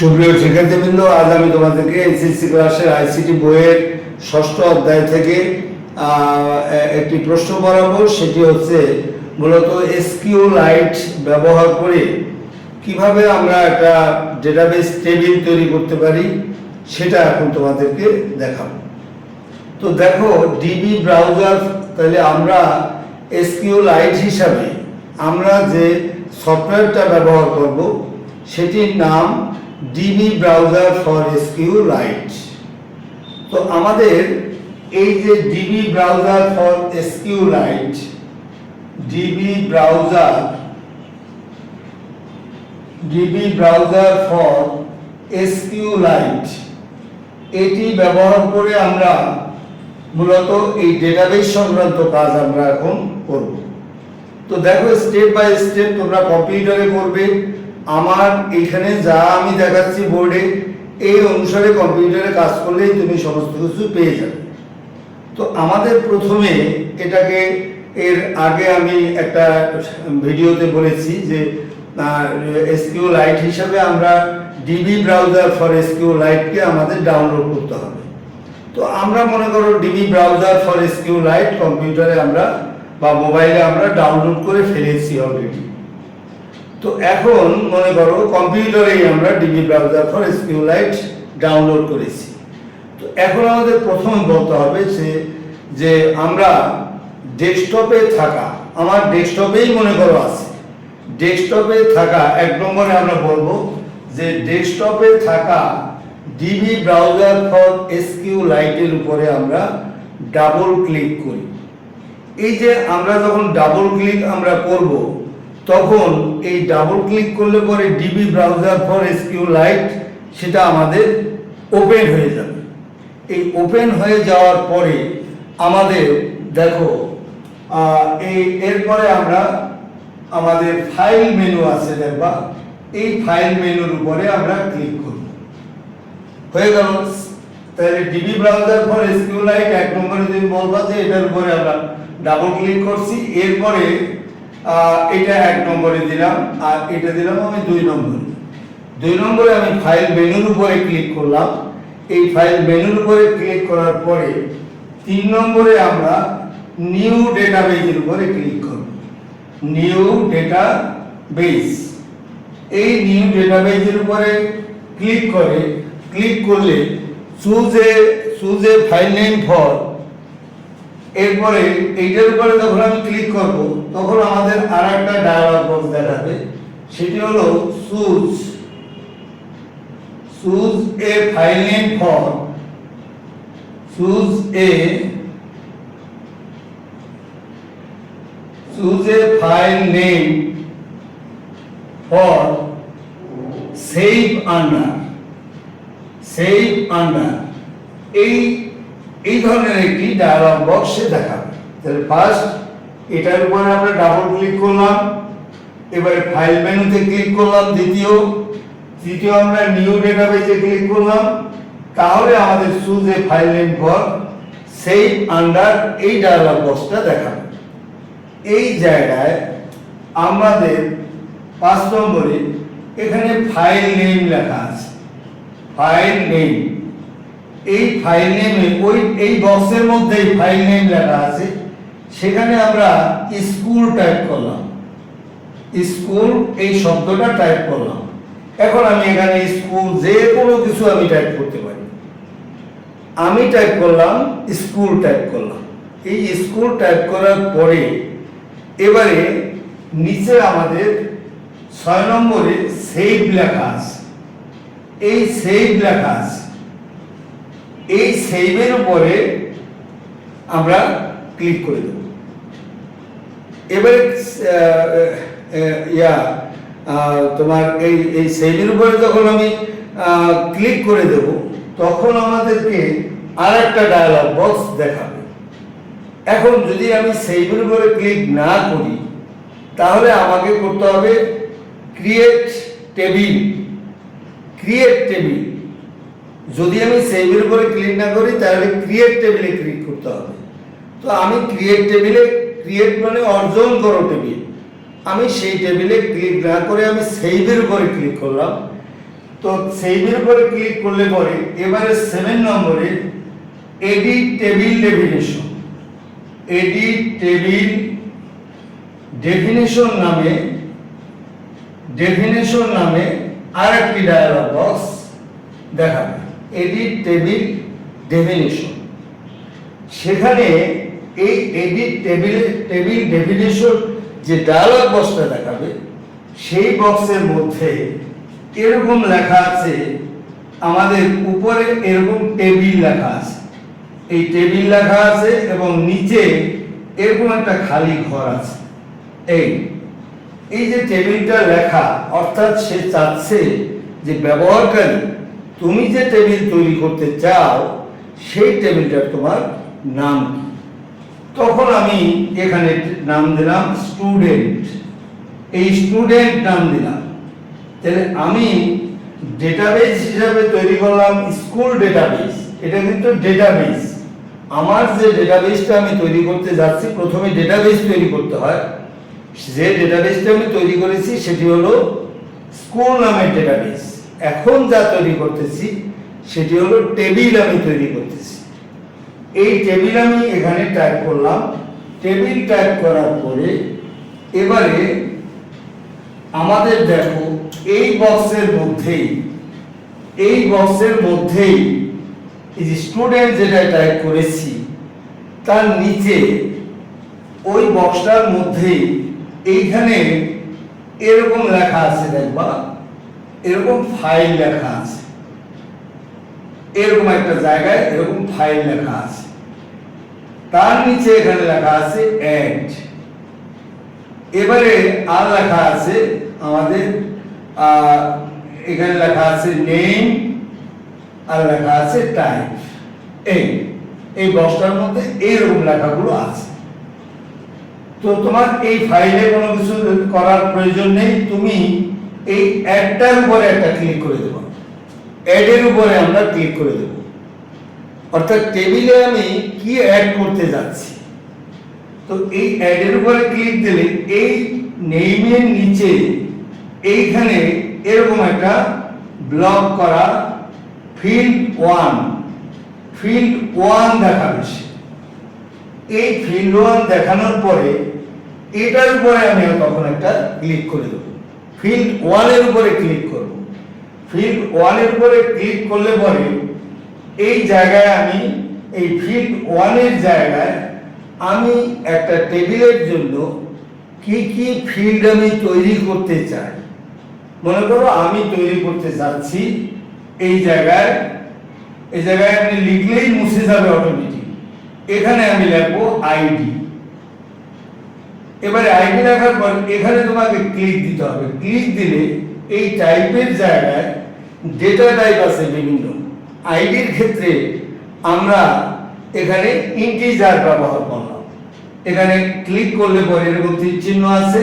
সুপ্রিয় শিক্ষার্থীবৃন্দ, আজ আমি তোমাদেরকে এসএসসি ক্লাসের আইসিটি বইয়ের ষষ্ঠ অধ্যায় থেকে একটি প্রশ্ন পড়াবো। সেটি হচ্ছে মূলত এসকিউ লাইট ব্যবহার করে কীভাবে আমরা একটা ডেটাবেস টেবিল তৈরি করতে পারি, সেটা এখন তোমাদেরকে দেখাবো। তো দেখো ডিবি ব্রাউজার তাহলে আমরা এসকিউ লাইট হিসাবে আমরা যে সফটওয়্যারটা ব্যবহার করব, সেটির নাম DB browser for SQLite তো আমাদের এই যে DB browser for SQLite DB browser DB browser for SQLite এটি ব্যবহার করে আমরা মূলত এই ডেটাবেস সংক্রান্ত কাজ আমরা এখন করব। তো দেখো স্টেপ বাই স্টেপ তোমরা কম্পিউটারে করবে আমার এখানে যা আমি দেখাচ্ছি বোর্ডে এই অনুসারে কম্পিউটারে কাজ করলেই তুমি সমস্ত কিছু পেয়ে যাবে। তো আমাদের প্রথমে এটাকে এর আগে আমি একটা ভিডিওতে বলেছি যে এসকিউ লাইট হিসাবে আমরা ডিবি ব্রাউজার ফর এসকিউ লাইটকে আমাদের ডাউনলোড করতে হবে। তো আমরা মনে করো DB browser for SQLite কম্পিউটারে আমরা বা মোবাইলে আমরা ডাউনলোড করে ফেলেছি অলরেডি তো এখন মনে করো কম্পিউটারেই আমরা DB browser for SQLite download করেছি। তো এখন আমাদের প্রথম বলতে হবে যে যে আমরা ডেস্কটপে থাকা, আমার ডেস্কটপেই মনে করো আছে। ডেস্কটপে থাকা, এক নম্বরে আমরা বলব যে ডেস্কটপে থাকা ডিবি ব্রাউজার ফর এসকিউ লাইটের উপরে আমরা ডাবল ক্লিক করি। এই যে আমরা যখন ডাবল ক্লিক আমরা করব তখন এই ডাবল ক্লিক করলে পরে DB browser for SQLite সেটা আমাদের ওপেন হয়ে যাবে। এই ওপেন হয়ে যাওয়ার পরে আমাদের, দেখো এই এরপরে আমরা আমাদের ফাইল মেনু আছে দেখবা, এই ফাইল মেনুর উপরে আমরা ক্লিক করব। হয়ে গেল। তাহলে DB browser for SQLite এক নম্বরে তুমি বলবা যে এটার উপরে আমরা ডাবল ক্লিক করছি, এরপরে এটা এক নম্বরে দিলাম, আর এটা দিলাম আমি দুই নম্বরে। দুই নম্বরে আমি ফাইল মেনুর উপরে ক্লিক করলাম। এই ফাইল মেনুর উপরে ক্লিক করার পরে তিন নম্বরে আমরা নিউ ডেটা ডেটাবেজের উপরে ক্লিক করব। নিউ ডেটা বেস এই নিউ ডেটা ডেটাবেজের উপরে ক্লিক করে ক্লিক করলে choose a choose a file name for এরপরে এইটার উপরে যখন আমি ক্লিক করব তখন আমাদের আর একটা ডায়ালগ বক্স দেখাবে। সেটি হলো choose choose a file name for choose a choose a file name for save under save under এই এই ধরনের একটি ডায়ালগ বক্সে দেখাবে। তাহলে ফার্স্ট এটার উপরে আমরা ডাবল ক্লিক করলাম, এবারে ফাইল মেনুতে ক্লিক করলাম, দ্বিতীয়, তৃতীয় আমরা নিউ ডেটাবেজে ক্লিক করলাম, তাহলে আমাদের choose a file name for save under এই ডায়ালগ বক্সটা দেখাবে। এই জায়গায় আমাদের পাঁচ নম্বরে এখানে ফাইল নেম লেখা আছে। ফাইল নেম এই ফাইল নেমে ওই, এই বক্সের মধ্যে ফাইল নেম লেখা আছে। সেখানে আমরা স্কুল টাইপ করলাম। স্কুল, এই শব্দটা টাইপ করলাম। এখন আমি এখানে স্কুল যে কোনো কিছু আমি টাইপ করতে পারি। আমি টাইপ করলাম, স্কুল টাইপ করলাম। এই স্কুল টাইপ করার পরে এবারে নিচে আমাদের ছয় নম্বরে সেভ লেখা আছে। এই সেভ লেখা আছে। এই সেভের উপরে আমরা ক্লিক করে দেব। এবারে ইয়া তোমার এই এই সেভের উপরে যখন আমি ক্লিক করে দেব, তখন আমাদেরকে আর একটা ডায়ালগ বক্স দেখাবে। এখন যদি আমি সেইগুলোর উপরে ক্লিক না করি, তাহলে আমাকে করতে হবে ক্রিয়েট টেবিল ক্রিয়েট টেবিল যদি আমি সেইগুলোর উপরে ক্লিক না করি, তাহলে ক্রিয়েট টেবিলে ক্লিক করতে হবে। তো আমি ক্রিয়েট টেবিলে ক্রিয়েট মানে অর্জন করো টেবিল আমি সেই টেবিলে ক্লিক না করে আমি সেইভের উপরে ক্লিক করলাম। তো সেভের উপরে ক্লিক করলে পরে এবারে সেভেন নম্বরে edit table definition edit table definition নামে ডেফিনেশন নামে আর একটি ডায়ালগ বক্স দেখাবে। এডিট টেবিল ডেফিনেশন সেখানে এই এডিট টেবিল টেবিল ডেফিনেশন যে ডায়ালগ বক্সটা দেখাবে, সেই বক্সের মধ্যে এরকম লেখা আছে, আমাদের উপরে এরকম টেবিল লেখা আছে। এই টেবিল লেখা আছে এবং নিচে এরকম একটা খালি ঘর আছে। এই এই যে টেবিলটা লেখা, অর্থাৎ সে চাচ্ছে যে ব্যবহারকারী, তুমি যে টেবিল তৈরি করতে চাও, সেই টেবিলটার তোমার নাম কি? তখন আমি এখানে নাম দিলাম স্টুডেন্ট এই স্টুডেন্ট নাম দিলাম। তাহলে আমি ডেটাবেস হিসাবে তৈরি করলাম স্কুল ডেটাবেস এটা কিন্তু ডেটাবেস আমার যে ডেটাবেসটা আমি তৈরি করতে যাচ্ছি, প্রথমে ডেটাবেস তৈরি করতে হয়। যে ডেটাবেসটা আমি তৈরি করেছি, সেটি হলো স্কুল নামের ডেটাবেস এখন যা তৈরি করতেছি, সেটি হলো টেবিল আমি তৈরি করতেছি। এই টেবিল আমি এখানে টাইপ করলাম। টেবিল টাইপ করার পরে এবারে আমাদের দেখো, এই বক্সের মধ্যেই, এই বক্সের মধ্যেই যে স্টুডেন্ট যেটা টাইপ করেছি, তার নিচে ওই বক্সটার মধ্যেই এইখানে এরকম লেখা আছে দেখবা, এরকম ফাইল লেখা আছে। এরকম একটা জায়গায় এরকম ফাইল লেখা আছে। তার নিচে এখানে লেখা আছে অ্যাড এবারে আর লেখা আছে আমাদের এখানে লেখা আছে নেম আর লেখা আছে টাইপ এই এই বক্সটার মধ্যে এইরকম লেখাগুলো আছে। তো তোমার এই ফাইলে কোনো কিছু করার প্রয়োজন নেই, তুমি এই অ্যাডটার উপরে একটা ক্লিক করে দেবো। অ্যাডের উপরে আমরা ক্লিক করে দেব। অর্থাৎ টেবিলে আমি কি অ্যাড করতে যাচ্ছি? তো এই অ্যাডের উপরে ক্লিক দিলে এই নেইমের নিচে এইখানে এরকম একটা ব্লক করা ফিল্ড ওয়ান ফিল্ড ওয়ান দেখাবে এই ফিল্ড ওয়ান দেখানোর পরে এটার উপরে আমি তখন একটা ক্লিক করে দেবো। ফিল্ড ওয়ানের উপরে ক্লিক করব। ফিল্ড ওয়ানের উপরে ক্লিক করলে পরে এই জায়গায় আমি, এই ফিল্ড ওয়ানের জায়গায় আমি একটা টেবিলের জন্য কি কি ফিল্ড আমি তৈরি করতে চাই। মনে করো আমি তৈরি করতে যাচ্ছি এই জায়গায় এই জায়গায় আপনি লিখলেই মুছে যাবে অটোমেটিক এখানে আমি লিখব আইডি এবারে আইডি লেখার পর এখানে তোমাকে ক্লিক দিতে হবে। ক্লিক দিলে এই টাইপের জায়গায় ডেটা টাইপ আছে বিভিন্ন। আইডির ক্ষেত্রে আমরা এখানে ইন্টিজার ব্যবহার করলাম। এখানে ক্লিক করলে পরে এরকম চিহ্ন আছে।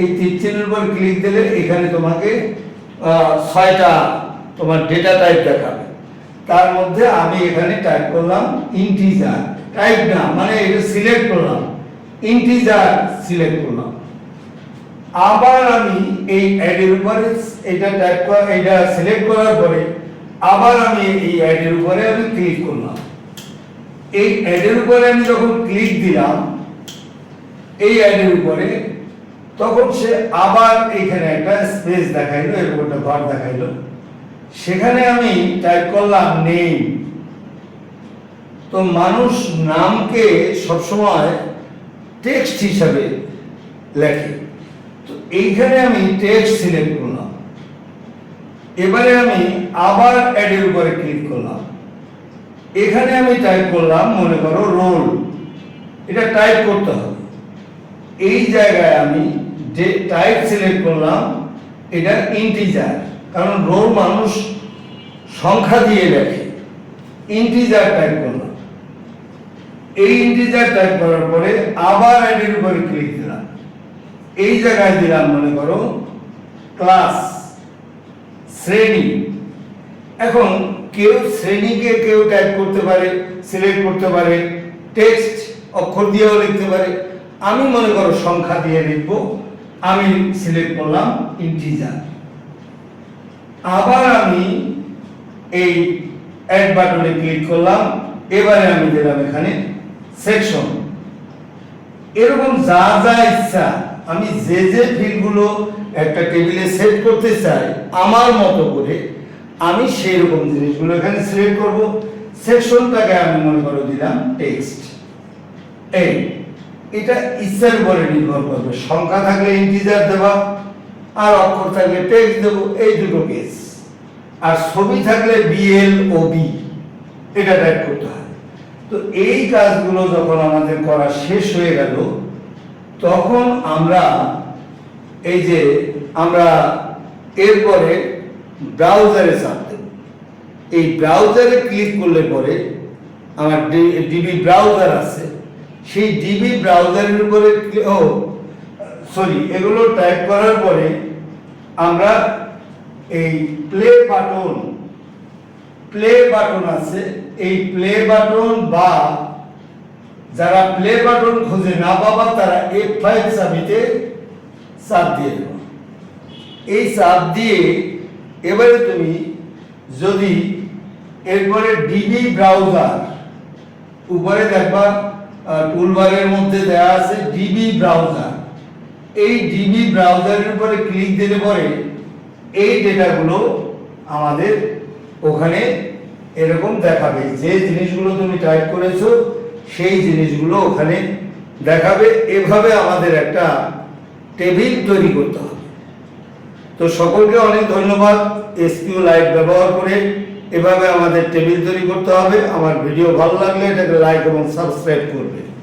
এই চিহ্নের উপর ক্লিক দিলে এখানে তোমাকে ছয়টা তোমার ডেটা টাইপ দেখাবে। তার মধ্যে আমি এখানে টাইপ করলাম ইন্টিজার টাইপ না মানে এটা সিলেক্ট করলাম। ইন্টিজার সিলেক্ট করলাম। আবার আমি এই অ্যাডের উপরে এটা টাইপ করা, এটা সিলেক্ট করার পরে আবার আমি এই অ্যাডের উপরে আমি ক্লিক করলাম। এই অ্যাডের উপরে আমি যখন ক্লিক দিলাম, এই অ্যাডের উপরে তখন সে আবার এখানে একটা স্পেস দেখাইলো, এরকম একটা ঘর দেখাইলো। সেখানে আমি টাইপ করলাম নেম তো মানুষ নামকে সবসময় টেক্সট হিসাবে লেখে। এইখানে আমি টেক্সট সিলেক্ট করলাম। এবারে আমি আবার অ্যাডের উপরে ক্লিক করলাম। এখানে আমি টাইপ করলাম, মনে করো রোল এটা টাইপ করতে হবে। এই জায়গায় আমি যে টাইপ সিলেক্ট করলাম এটা ইন্টিজার কারণ রোল মানুষ সংখ্যা দিয়ে লেখে। ইন্টিজার টাইপ করলাম। এই ইন্টিজার টাইপ করার পরে আবার আইডির উপরে ক্লিক এই জায়গায় দিলাম, মনে করো, ক্লাস, শ্রেণি। এখন কেউ শ্রেণীকে কেউ টাইপ করতে পারে সিলেক্ট করতে পারে টেক্সট অক্ষর দিয়েও লিখতে পারে। আমি মনে করো সংখ্যা দিয়ে লিখব, আমি সিলেক্ট করলাম ইন্টিজার আবার আমি এই অ্যাড বাটনে ক্লিক করলাম, এবারে আমি দিলাম এখানে সেকশন এরকম যা যা ইচ্ছা আমি যে যে ফিল্ডগুলো একটা টেবিলে সেট করতে চাই, আমার মতো করে, আমি সেই রকম জিনিসগুলো এখানে সিলেক্ট করব। সেকশনটাকে আমি মনে করে দিলাম টেক্সট এই, এটা ইচ্ছার উপরে নির্ভর করবে। সংখ্যা থাকলে ইন্টিজার দেবা, আর অক্ষর থাকলে টেক্সট দেবো, এই দুটো কেস আর ছবি থাকলে বিএল ও বি এটা টাইপ করতে হয়। তো এই কাজগুলো যখন আমাদের করা শেষ হয়ে গেল তখন আমরা এই যে আমরা এরপরে ব্রাউজারে চাপ এই ব্রাউজারে ক্লিক করলে পরে আমার ডিবি ব্রাউজার আছে। সেই ডিবি ব্রাউজারের উপরে ও সরি এগুলো টাইপ করার পরে আমরা এই প্লে বাটন প্লে বাটন আছে। এই প্লে বাটন বা যারা প্লে বাটন খুঁজে না পাবা, তারা এফ ফাইভ চাবিতে চাপ দিয়ে দেবো। এই চাপ দিয়ে এবারে তুমি যদি এরপরে ডিবি ব্রাউজার উপরে দেখবা টুলবারের মধ্যে দেওয়া আছে ডিবি ব্রাউজার এই ডিবি ব্রাউজারের উপরে ক্লিক দিলে পরে এই ডেটাগুলো আমাদের ওখানে এরকম দেখাবে। যে জিনিসগুলো তুমি টাইপ করেছ সেই জিনিসগুলো ওখানে দেখাবে। এভাবে আমাদের একটা টেবিল তৈরি করতে হবে। তো সকলকে অনেক ধন্যবাদ এসকিউ লাইট ব্যবহার করে। এভাবে আমাদের টেবিল তৈরি করতে হবে। আমার ভিডিও ভালো লাগলে এটাকে লাইক এবং সাবস্ক্রাইব করবে।